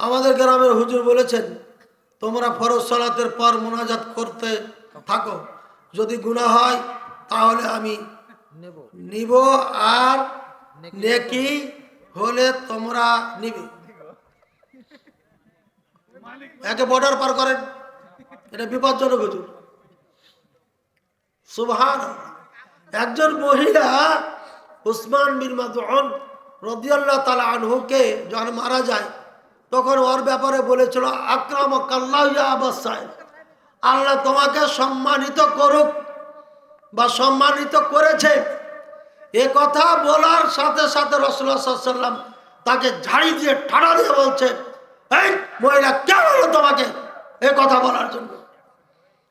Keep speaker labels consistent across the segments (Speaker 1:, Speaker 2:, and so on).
Speaker 1: আমাদের গ্রামের হুজুর বলেছেন তোমরা ফরজ সালাতের পর মোনাজাত করতে থাকো। যদি গুনাহ হয় তাহলে আমি
Speaker 2: নেব।
Speaker 1: নিব আর নেকি হলে তোমরা নিবে। একে বর্ডার পার করেন। এটা বিপজ্জনক হুজুর। সুবহান একজন মহিলা উসমান বিন মাদউন রদিয়াল্লাহ তালা আনহুকে যখন মারা যায় তখন ওর ব্যাপারে বলেছিল আকরাম আবাস সাহেব, আল্লাহ তোমাকে সম্মানিত করুক বা সম্মানিত করেছে। এ কথা বলার সাথে সাথে রসুল্লাহ সাল্লাম তাকে ঝাড়ি দিয়ে, ঠাড়া দিয়ে বলছে, এই মহিলা, কে বলো তোমাকে? এ কথা বলার জন্য।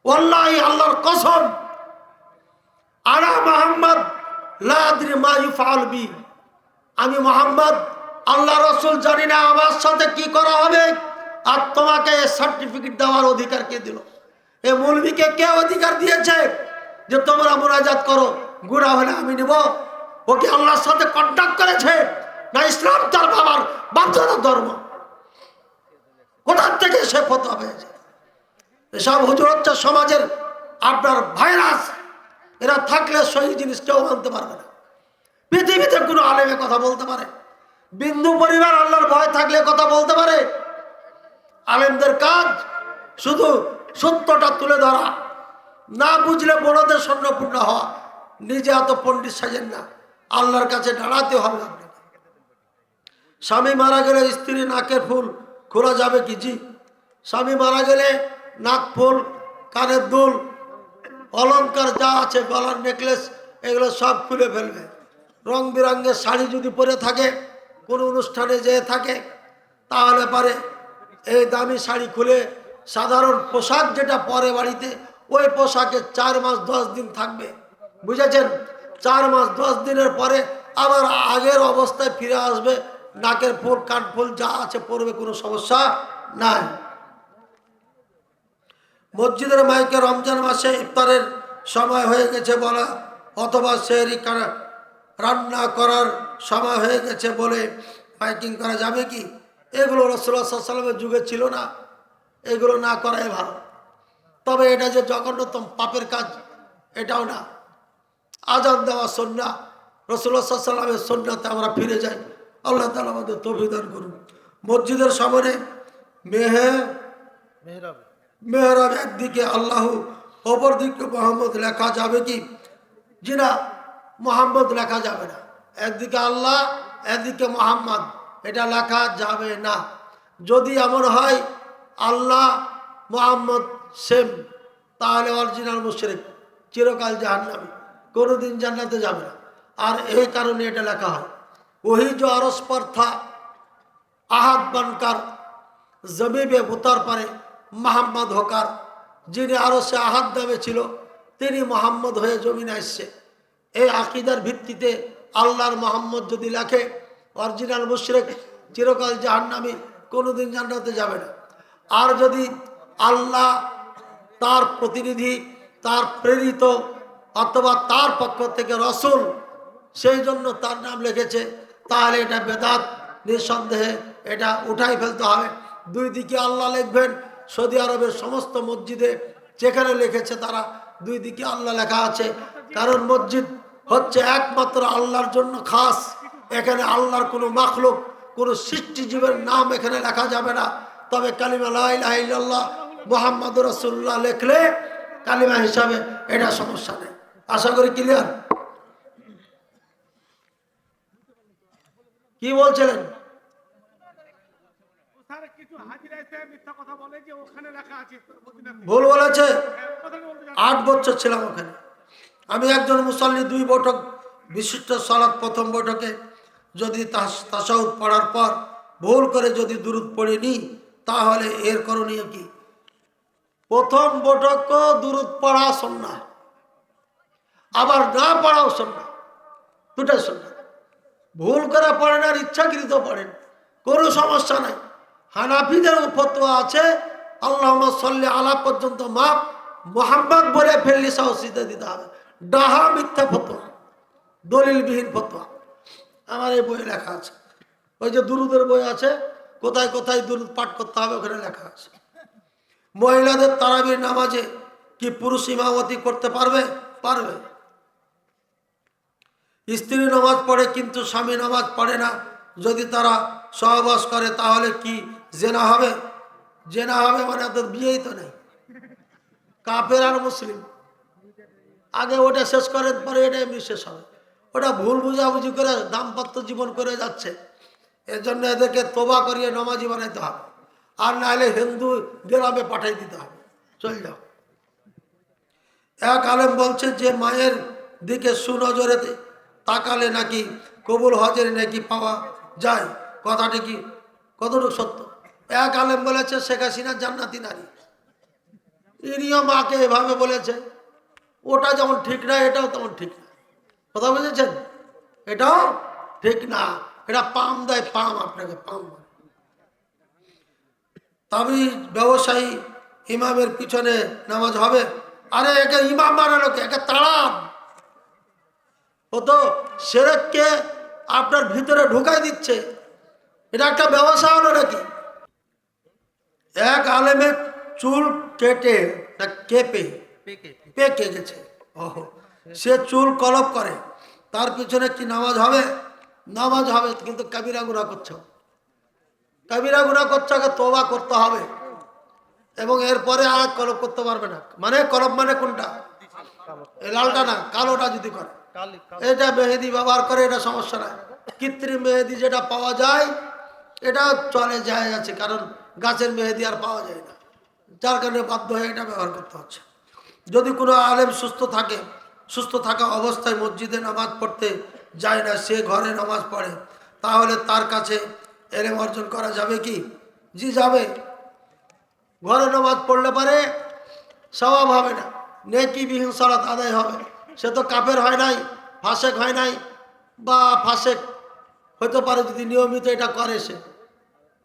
Speaker 1: ওল্লাহি আল্লাহর কসম আনা মোহাম্মদ লাদ্রি আমি মোহাম্মদ আল্লাহ রসুল জানি না আমার সাথে কি করা হবে। আর তোমাকে সার্টিফিকেট দেওয়ার অধিকার কে দিল? এ মৌলবীকে কে অধিকার দিয়েছে? যে তোমরা মোনাজাত করো গুণা হলে আমি নিব। ও কি আল্লাহর সাথে কন্ট্যাক্ট করেছে? না ইসলাম তার বাবার বাধ্যতার ধর্ম? কোথার থেকে সে ফতোয়া পেয়েছে? এসব হুজুর হচ্ছে সমাজের আপনার ভাইরাস এরা থাকলে সহি জিনিস কেউ মানতে পারবে না। পৃথিবীতে কোনো আলেমে কথা বলতে পারে। বিন্দু পরিবার আল্লাহর ভয় থাকলে কথা বলতে পারে। আলেমদের কাজ শুধু সত্যটা তুলে ধরা, না বুঝলে বড়দের স্বর্ণপূর্ণ হওয়া। নিজে এত পণ্ডিত সাজেন না, আল্লাহর কাছে দাঁড়াতে হবে স্বামী মারা গেলে স্ত্রী নাকের ফুল খোলা যাবে কি? জি। স্বামী মারা গেলে নাক ফুল, কানের দুল, অলংকার যা আছে, গলার নেকলেস, এগুলো সব খুলে ফেলবে। রং বেরঙের শাড়ি যদি পরে থাকে কোনো অনুষ্ঠানে যেয়ে থাকে, তাহলে পারে। এই দামি শাড়ি খুলে সাধারণ পোশাক যেটা পরে বাড়িতে, ওই পোশাকে চার মাস দশ দিন থাকবে। বুঝেছেন? চার মাস দশ দিনের পরে আবার আগের অবস্থায় ফিরে আসবে, নাকের ফুল, কান ফুল যা আছে পড়বে কোনো সমস্যা নাই। মসজিদের মাইকে রমজান মাসে ইফতারের সময় হয়ে গেছে বলা, অথবা কারা- রান্না করার সময় হয়ে গেছে বলে মাইকিং করা যাবে কি? এগুলো রসুল্লাহ সাল্লামের যুগে ছিল না। এগুলো না করাই ভালো। তবে এটা যে জঘন্যতম পাপের কাজ, এটাও না। আজান দেওয়া সন্না রসুল্লাহ সাল্লামের সন্ন্যাতে আমরা ফিরে যাই। আল্লাহ তালা আমাদের তভিদান করুন। মসজিদের সামনে মেহে
Speaker 2: মেহরাব
Speaker 1: একদিকে আল্লাহ অপর দিকে মোহাম্মদ লেখা যাবে কি? জি না মোহাম্মদ লেখা যাবে না। একদিকে আল্লাহ, একদিকে মোহাম্মদ। এটা লেখা যাবে না। যদি এমন হয়, আল্লাহ, মোহাম্মদ সেম তাহলে অরিজিনাল মুশরিক, চিরকাল জাহান্নামী, কোনোদিন জান্নাতে যাবে না। আর এই কারণে এটা লেখা হয়। ওহি যে আরস পর আহাত বানকার, জমিবে উতার পারে মোহাম্মদ হকার, যিনি আরও সে আহাত নামে ছিল, তিনি মোহাম্মদ হয়ে জমিনে আসছে এই আকিদার ভিত্তিতে আল্লাহর মোহাম্মদ যদি লেখে, অরিজিনাল মুশরেক চিরকাল জাহান্নামী, কোনোদিন জান্নাতে যাবে না। আর যদি আল্লাহ তার প্রতিনিধি, তার প্রেরিত অথবা তার পক্ষ থেকে রসুল সেই জন্য তার নাম লিখেছে, তাহলে এটা বেদাত, নিঃসন্দেহে এটা উঠাই ফেলতে হবে। দুই দিকে আল্লাহ লিখবেন, সৌদি আরবের সমস্ত মসজিদে যেখানে লিখেছে তারা, দুই দিকে আল্লাহ লেখা আছে। কারণ মসজিদ হচ্ছে একমাত্র আল্লাহর জন্য খাস। এখানে আল্লাহর কোনো মাখলুক কোনো সৃষ্টিজীবের নাম এখানে লেখা যাবে না। তবে কালিমা লাইল্লাহ মোহাম্মদ রসুল্লাহ লেখলে কালিমা হিসাবে এটা সমস্যা নেই। আশা করি ক্লিয়ার কি বলছিলেন। ভুল বলেছে?
Speaker 3: হ্যাঁ।
Speaker 1: আট বছর ছিলাম ওখানে। আমি একজন মুসল্লি দুই বৈঠক বিশিষ্ট সালাদ প্রথম বৈঠকে যদি তাস- তাসাউদ পড়ার পর ভুল করে যদি দূরত পড়ে নিই তাহলে এর করণীয় কি? প্রথম বৈঠক দূরত পড়া সন্না আবার না পড়াও সন্না দুটাই সন্না ভুল করে পড়েন আর ইচ্ছাকৃত পড়েন, কোনো সমস্যা নাই। হানাফিদের ফতোয়া আছে আল্লাহ সাল্লি আলা পর্যন্ত মাপ মোহাম্মদ বলে ফেললি সাহসিতে দিতে হবে। ডাহা মিথ্যা ফতোয়া, দলিলবিহীন ফতোয়া। আমার এই বই লেখা আছে। ওই যে দুরুদের বই আছে, কোথায় কোথায় দুরুদ পাঠ করতে হবে ওখানে লেখা আছে। মহিলাদের তারাবির নামাজে কি পুরুষ ইমামতি করতে পারবে? পারবে। স্ত্রী নামাজ পড়ে কিন্তু স্বামী নামাজ পড়ে না। যদি তারা সহবাস করে, তাহলে কি জেনা হবে? জেনা হবে মানে তো বিয়েই তো নেই। কাফের আর মুসলিম। আগে ওটা শেষ করেন পরে এটা এমনি শেষ হবে। ওটা ভুল বুঝাবুঝি করে দাম্পত্য জীবন করে যাচ্ছে। এর জন্য এদেরকে তোবা করিয়ে নমাজি বানাইতে হবে। আর নাহলে হিন্দু গ্রামে পাঠাই দিতে হবে। চল যাও। এক আলেম বলছে যে, মায়ের দিকে সুনজরে তাকালে নাকি কবুল হজের নাকি পাওয়া যায়। কথাটি কি? কতটুকু সত্য? এক আলেম বলেছে, শেখ হাসিনা জান্নাতি নারী। ইনিও মাকে এভাবে বলেছে। ওটা যেমন ঠিক না, এটাও তেমন ঠিক না। কথা বুঝেছেন? এটাও ঠিক না। এটা পাম দেয়, পাম আপনাকে, পাম তবে ব্যবসায়ী ইমামের পিছনে নামাজ হবে। আরে একে ইমাম বানালোকে একে তাড়ান ও তো সেরেককে আপনার ভিতরে ঢুকাই দিচ্ছে। এটা একটা ব্যবসা হলো নাকি? এক আলেমের চুল কেটে কেপে
Speaker 2: পেকে
Speaker 1: গেছে। ওহো সে চুল কলপ করে তার পিছনে কি নামাজ হবে? নামাজ হবে কিন্তু কাবিরা গুণা করছ। কাবিরা গুণা করছ আগে তোবা করতে হবে। এবং এরপরে আর কলপ করতে পারবে না। মানে কলপ মানে কোনটা? লালটা না কালোটা যদি করে। এটা মেহেদি ব্যবহার করে এটা সমস্যা নাই। কৃত্রিম মেহেদি যেটা পাওয়া যায় এটা চলে যায় আছে কারণ গাছের মেহেদি আর পাওয়া যায় না। যার কারণে বাধ্য হয়ে এটা ব্যবহার করতে হচ্ছে। যদি কোনো আলেম সুস্থ থাকে, সুস্থ থাকা অবস্থায় মসজিদে নামাজ পড়তে যায় না, সে ঘরে নামাজ পড়ে, তাহলে তার কাছে এলেম অর্জন করা যাবে কি? জি, যাবে। ঘরে নামাজ পড়লে পারে, স্বভাব হবে না। নেকি বিহীন সালাত আদায় হবে। সে তো কাপের হয় নাই, ফাঁসেক হয় নাই, বা ফাঁসেক হতে পারে যদি নিয়মিত এটা করে সে।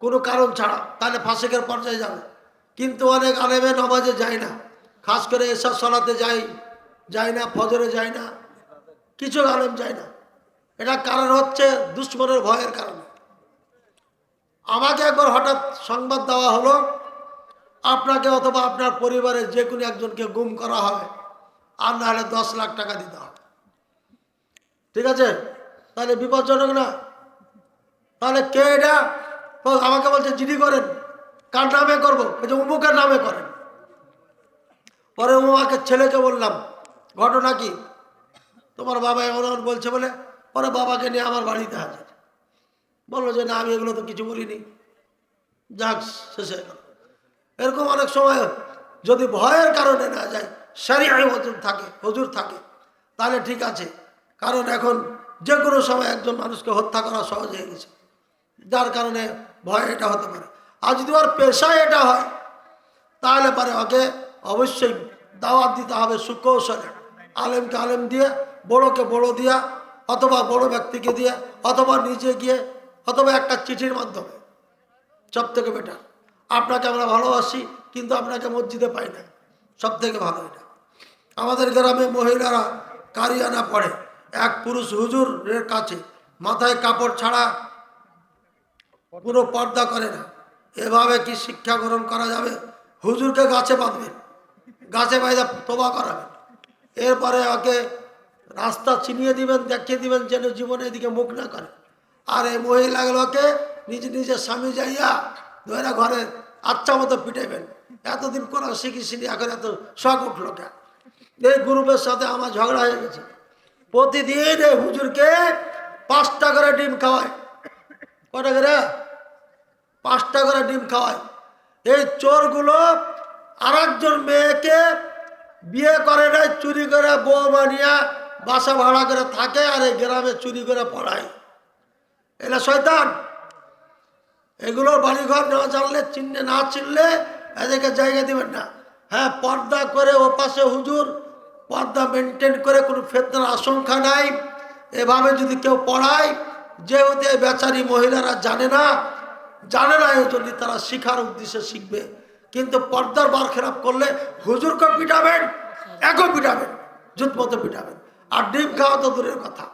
Speaker 1: কোনো কারণ ছাড়া, তাহলে ফাঁসেকের পর্যায়ে যাবে। কিন্তু অনেক আলেমে নামাজে যায় না। খাস করে এসব সলাতে যায় যায় না, ফজরে যায় না, কিছু আলেম যায় না। এটা কারণ হচ্ছে দুশ্মনের ভয়ের কারণে। আমাকে একবার হঠাৎ সংবাদ দেওয়া হলো, আপনাকে অথবা আপনার পরিবারের যে কোনো একজনকে গুম করা হবে আর না হলে দশ লাখ টাকা দিতে হবে। ঠিক আছে? তাহলে বিপজ্জনক না? তাহলে কে এটা? আমাকে বলছে, জিডি করেন। কার নামে করব? বলছে উমুকের নামে করেন। পরে উমাকে ছেলেকে বললাম, ঘটনা কি? তোমার বাবা এমন বলছে বলে পরে বাবাকে নিয়ে আমার বাড়িতে হাজির। বলল যে, না, আমি এগুলো তো কিছু বলিনি। যাক, শেষে গেল। এরকম অনেক সময় যদি ভয়ের কারণে না যায় সারিয়াই হজুর থাকে হজুর থাকে, তাহলে ঠিক আছে। কারণ এখন যে কোনো সময় একজন মানুষকে হত্যা করা সহজ হয়ে গেছে। যার কারণে ভয় এটা হতে পারে। আর যদি ওর পেশায় এটা হয়, তাহলে পারে ওকে অবশ্যই দাওয়াত দিতে হবে সুকৌশলে আলেমকে আলেম দিয়ে, বড়কে বড় দিয়া, অথবা বড় ব্যক্তিকে দিয়ে, অথবা নিজে গিয়ে, অথবা একটা চিঠির মাধ্যমে। সব থেকে বেটার আপনাকে আমরা ভালোবাসি, কিন্তু আপনাকে মসজিদে পাই না। সব থেকে ভালো এটা। আমাদের গ্রামে মহিলারা কারিয়ানা পড়ে। এক পুরুষ হুজুরের কাছে মাথায় কাপড় ছাড়া পুরো পর্দা করে না। এভাবে কি শিক্ষা গ্রহণ করা যাবে? হুজুরকে গাছে বাঁধবেন। গাছে বাইদা তোবা করাবেন। এরপরে ওকে রাস্তা চিনিয়ে দিবেন, দেখিয়ে দিবেন যেন জীবনে এদিকে মুখ না করে। আর এই মহিলাগুলোকে নিজ নিজের স্বামী যাইয়া ধরে ঘরে আচ্ছা মতো পিটাইবেন। এতদিন কোরআন শিখিসিনি এখন এত শখ উঠল কেন? এই গ্রুপের সাথে আমার ঝগড়া হয়ে গেছে। প্রতিদিন এই হুজুরকে পাঁচটা করে ডিম খাওয়ায়। কটা করে? পাঁচটা করে ডিম খাওয়ায়। এই চোরগুলো আর একজন মেয়েকে বিয়ে করে নাই, চুরি করে বউ বানিয়া বাসা ভাড়া করে থাকে আর এই গ্রামে চুরি করে পড়ায়। এটা শয়তান। এগুলোর বাড়িঘর না জানলে, চিনলে, না চিনলে এদেরকে জায়গা দিবেন না। হ্যাঁ পর্দা করে ও পাশে হুজুর, পর্দা মেনটেন করে কোনো ফেতনার আশঙ্কা নাই। এভাবে যদি কেউ পড়ায় যেহেতু এই বেচারি মহিলারা জানে না জানে না এই জন্য তারা শিখার উদ্দেশ্যে শিখবে। কিন্তু পর্দার বার খেরাপ করলে হুজুরকে পিটাবেন একও পিটাবেন জুত পিটাবেন। আর ডিম খাওয়া তো দূরের কথা।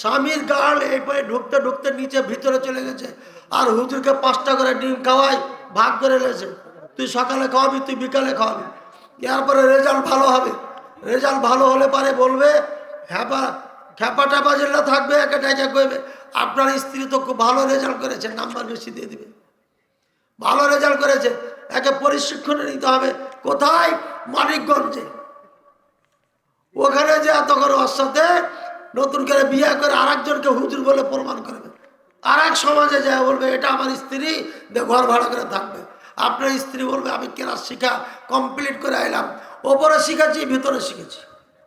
Speaker 1: স্বামীর গাল এই পায়ে ঢুকতে ঢুকতে নিচে, ভিতরে চলে গেছে। আর হুজুরকে পাঁচটা করে ডিম খাওয়াই, ভাগ করে লেছে তুই সকালে খাওয়াবি, তুই বিকালে খাওয়াবি। এরপরে রেজাল্ট ভালো হবে। রেজাল্ট ভালো হলে পারে বলবে, হ্যাপা, খ্যাপা ট্যাপা যেগুলো থাকবে, একে টাইকা করবে আপনার স্ত্রী তো খুব ভালো রেজাল্ট করেছে, নাম্বার বেশি দিয়ে দিবে। ভালো রেজাল্ট করেছে। একে পরিশিক্ষণে নিতে হবে। কোথায়? মানিকগঞ্জে। ওখানে যে এত করে ওর সাথে নতুন করে বিয়ে করে আরেকজনকে হুজুর বলে প্রমাণ করবে। আর এক সমাজে যায় বলবে, এটা আমার স্ত্রী ঘর ভাড়া করে থাকবে। আপনার স্ত্রী বলবে, আমি কেনার শিখা কমপ্লিট করে এলাম ওপরে শিখেছি, ভিতরে শিখেছি।